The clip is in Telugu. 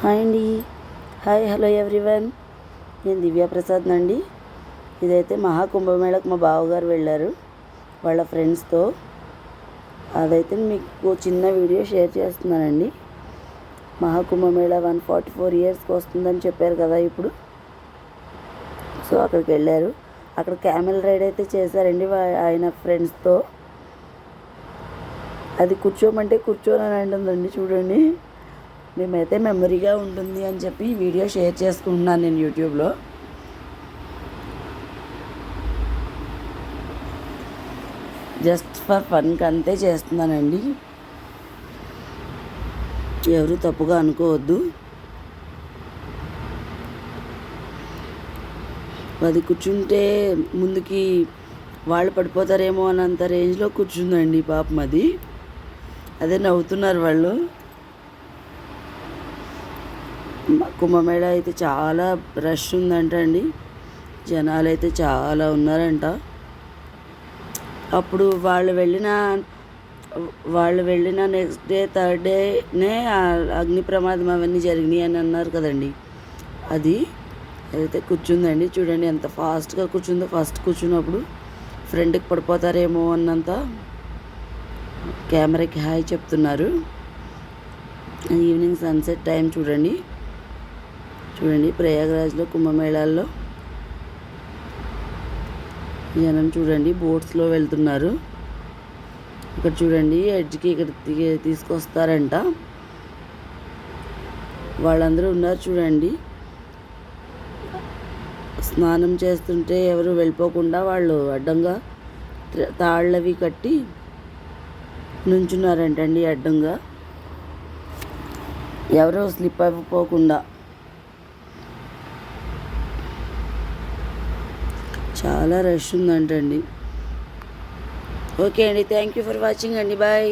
హాయ్ అండి. Hi hello everyone. నేను దివ్యా ప్రసాద్ అండి. ఇదైతే మహాకుంభమేళకు మా బావగారు వెళ్ళారు వాళ్ళ ఫ్రెండ్స్తో. అదైతే మీకు చిన్న వీడియో షేర్ చేస్తున్నానండి. మహాకుంభమేళ వన్ ఫార్టీ ఫోర్ ఇయర్స్కి వస్తుందని చెప్పారు కదా ఇప్పుడు. సో అక్కడికి వెళ్ళారు. అక్కడ క్యామెల్ రైడ్ అయితే చేశారండి ఆయన ఫ్రెండ్స్తో. అది కూర్చోమంటే కూర్చోనని అంటుందండి చూడండి. మేమైతే మెమరీగా ఉంటుంది అని చెప్పి వీడియో షేర్ చేసుకుంటున్నాను నేను యూట్యూబ్లో. జస్ట్ ఫర్ ఫన్కి అంతే చేస్తున్నానండి. ఎవరు తప్పుగా అనుకోవద్దు. అది కూర్చుంటే ముందుకి వాళ్ళు పడిపోతారేమో అన్నంత రేంజ్లో కూర్చుందండి పాపం అది. అదే నవ్వుతున్నారు వాళ్ళు. కుంభమేళ అయితే చాలా రష్ ఉందంట అండి. జనాలు అయితే చాలా ఉన్నారంట. అప్పుడు వాళ్ళు వెళ్ళిన వాళ్ళు వెళ్ళిన నెక్స్ట్ డే థర్డ్ డేనే అగ్ని ప్రమాదం అవన్నీ జరిగినాయి అని అన్నారు కదండి. అది అయితే కూర్చుందండి. చూడండి ఎంత ఫాస్ట్గా కూర్చుందో ఫస్ట్ కూర్చున్నప్పుడు ఫ్రెండ్కి పడిపోతారేమో అన్నంత కెమెరాకి హాయ్ చెప్తున్నారు. ఈవినింగ్ సన్సెట్ టైం చూడండి. చూడండి ప్రయాగరాజ్లో కుంభమేళాల్లో. జనం చూడండి బోట్స్లో వెళ్తున్నారు. ఇక్కడ చూడండి ఎడ్జ్కి ఇక్కడ తీ- తీసుకొస్తారంట. వాళ్ళందరూ ఉన్నారు చూడండి. స్నానం చేస్తుంటే ఎవరు వెళ్ళిపోకుండా వాళ్ళు అడ్డంగా తాళ్ళవి కట్టి నుంచున్నారంటండి అడ్డంగా. ఎవరు స్లిప్ అయిపోకుండా చాలా రష్ ఉందంటండి. ఓకే అండి థ్యాంక్ యూ ఫర్ వాచింగ్ అండి బాయ్